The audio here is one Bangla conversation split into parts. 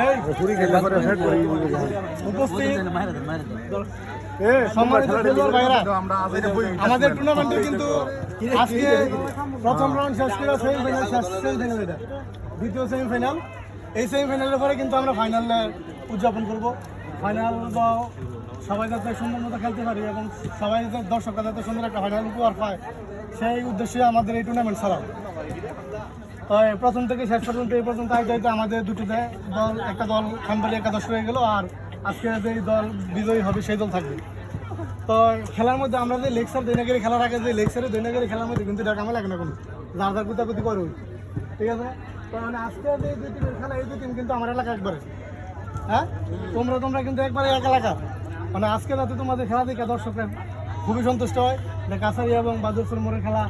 এই উপস্থিত। সম্মানিত খেলোয়াড় ভাইরা আমাদের টুর্নামেন্টে কিন্তু আজকে প্রথম রাউন্ড শেষ করে সেমিফাইনাল শেষ সেমিফাইনাল এটা। দ্বিতীয় সেমিফাইনাল এই সেমিফাইনালের পরে কিন্তু আমরা ফাইনালে উদযাপন করব। ফাইনাল বা সবাই যাতে সুন্দর মতো খেলতে পারি এবং সবাই যাতে দর্শকরা যাতে সুন্দর একটা ফাইনাল উপহার পায় সেই উদ্দেশ্যে আমাদের এই টুর্নামেন্ট ছাড়া প্রথম থেকে শেষ পর্যন্ত, এই পর্যন্ত আইতে আইতে আমাদের দুটো দল একটা দল খানবাড়ি একাদশ হয়ে গেল, আর আজকে যে দল বিজয়ী হবে, সেই দল থাকবে। তো খেলার মধ্যে আমরা যে লেকচার দৈনাগিরি খেলার আগে যে লেকচারে দৈনাগিরি খেলার মধ্যে কিন্তু ডাকা লাগে না কোনো। যার যার কুতাকুতি করে। ঠিক আছে? তো মানে আজকে যে দুই টিমের খেলা, এই দুই টিম কিন্তু আমার এলাকা একবারে। হ্যাঁ? তোমরা তোমরা কিন্তু একবারে এক এলাকা। মানে আজকে রাতে তোমাদের খেলা দেখে দর্শকরা খুবই সন্তুষ্ট হয়। কাছারি এবং বাদুরপুর মোড়ের খেলা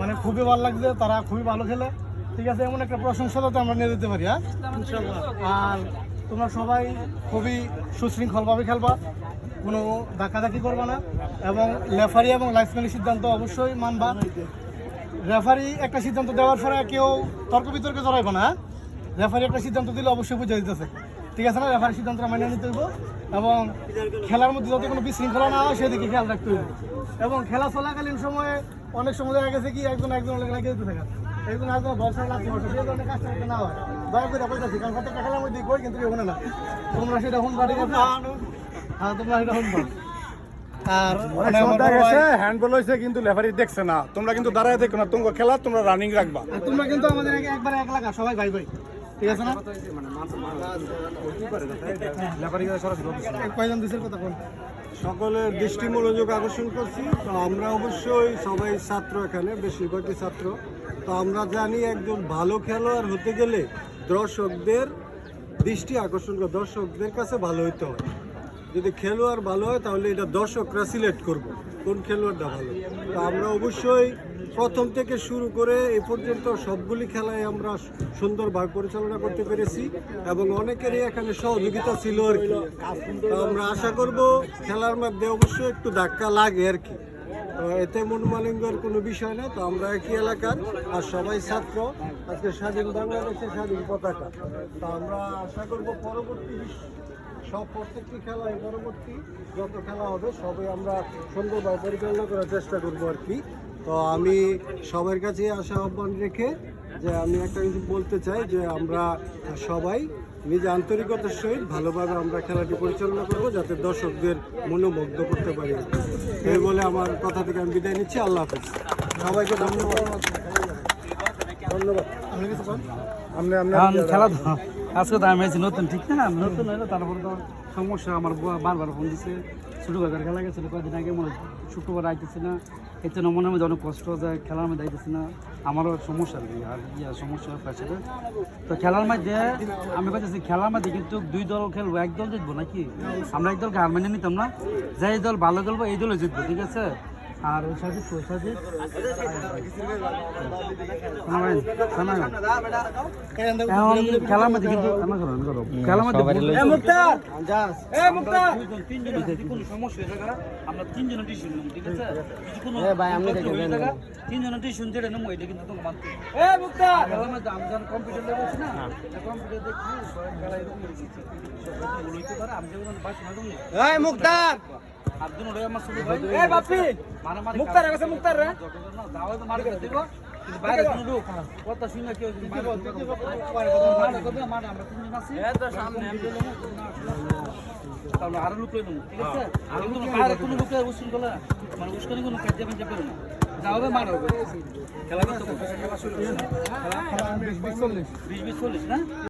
মানে খুবই ভালো লাগছে, তারা খুবই ভালো খেলে। ঠিক আছে, এমন একটা প্রশংসা তো আমরা নিয়ে দিতে পারি হ্যাঁ? আর তোমরা সবাই খুবই সুশৃঙ্খলভাবে খেলবা, কোনো ধাক্কাধাক্কি করবা না, এবং লেফারি এবং লাইফম্যানের সিদ্ধান্ত অবশ্যই মানবা। রেফারি একটা সিদ্ধান্ত দেওয়ার পরে কেউ তর্ক বিতর্কে জড়াইব না হ্যাঁ? রেফারি একটা সিদ্ধান্ত দিলে অবশ্যই বুঝে দিতেছে। ঠিক আছে না? রেফারি সিদ্ধান্তটা মেনে নিতে হইব, এবং খেলার মধ্যে যাতে কোনো বিশৃঙ্খলা না হয়, সেদিকে খেয়াল রাখতে হইব। এবং খেলা চলাকালীন সময়ে অনেক সময় দেখা গেছে কি, একজন একজন লাগিয়ে দিতে থাকে। একজন একজন বর্ষা লাগছে বসে সেই ধরনের কাজটা যাতে না হয় দয়া করে বলতেছি কারণ কিন্তু না তোমরা সেটা শুনবা ঠিক আছে হ্যাঁ তোমরা সেটা আর মানে হ্যান্ডবল হয়েছে কিন্তু লেফারি দেখছে না তোমরা কিন্তু দাঁড়ায় দেখো না তোমার খেলা তোমরা রানিং রাখবা তোমরা কিন্তু আমাদের এক- একবারে এক লাগা সবাই ভাই ভাই ঠিক আছে না এক কয়জন দেশের কথা কোন সকলের দৃষ্টি মনোযোগ আকর্ষণ করছি। তো আমরা অবশ্যই সবাই ছাত্র এখানে, বেশিরভাগই ছাত্র। তো আমরা জানি একজন ভালো খেলোয়াড় হতে গেলে দর্শকদের দৃষ্টি আকর্ষণ করে, দর্শকদের কাছে ভালো হইতে হয়। যদি খেলোয়াড় ভালো হয়, তাহলে এটা দর্শকরা সিলেক্ট করব কোন খেলোয়াড়টা ভালো। তো আমরা অবশ্যই প্রথম থেকে শুরু করে এ পর্যন্ত সবগুলি খেলায় আমরা সুন্দরভাবে পরিচালনা করতে পেরেছি এবং অনেকেরই এখানে সহযোগিতা ছিল আর কি। আমরা আশা করব খেলার মধ্যে অবশ্যই একটু ধাক্কা লাগে আর কি। এতে মনোমালিন্যের কোনো বিষয় না তো আমরা একই এলাকার আর সবাই ছাত্র। আজকে স্বাধীন বাংলাদেশের স্বাধীন পতাকা। তো আমরা আশা করব পরবর্তী সব প্রত্যেকটি খেলায় পরবর্তী যত খেলা হবে, সবাই আমরা সুন্দরভাবে পরিচালনা করার চেষ্টা করব আর কি। তো আমি সবার কাছে আশা আহ্বান রেখে যে আমি একটা কিছু বলতে চাই যে আমরা সবাই নিজে আন্তরিকতার সহিত ভালোভাবে আমরা খেলাটি পরিচালনা করব যাতে দর্শকদের মনোমুগ্ধ করতে পারি। এই বলে আমার কথা থেকে আমি বিদায় নিচ্ছি। আল্লাহ হাফিজ। সবাইকে ধন্যবাদ। ধন্যবাদ। আপনি আপনি খেলা আজকে তো নতুন, ঠিক না? নতুন তারপরে তো সমস্যা। আমার বারবার ফোন দিচ্ছে ছোটো কাকার খেলা গেছিল, কয়েকদিন আগে মনে শুক্রবার আইতেছে না। জন্য মনে মধ্যে অনেক কষ্ট যায় খেলার মধ্যে দেখতেছি না। আমারও সমস্যা কি, আর ইয়া সমস্যা প্রেসারে তো খেলার মধ্যে আমি বলতেছি খেলার মধ্যে কিন্তু দুই দল খেলব, এক দল জিতবো নাকি? আমরা এক দলকে হার মেনে নিতাম না। যে এই দল ভালো খেলব, এই দলে জিতবো, ঠিক আছে? আর ওই সাজিদ শোনাবেন শোনাবেন এখান খেলার মধ্যে কিন্তু। খেলার মধ্যে বলতে- হয়ে থাকে, আমরা তুমি। ছোট ভাই। মারামারি কাজ- যতক্ষণ না যাওয়াই তো মার করে দিব, বাইরে কোনো ঢুক। কথা শুনে কেউ মারে, মারে আমরা তিনজন আছি। তোমরা আসলে তাহলে আরও লুক লই নেব, ঠিক আছে? আর কিন্তু বাইরে কোনো লুকে উশৃঙ্খলা, মানে উস্কানি কোনো কাজে বাজে করো না। যা হবে মারা হবে। খেলা করতে খেলা বিশ বিশ চল্লিশ বিশ বিশ চল্লিশ না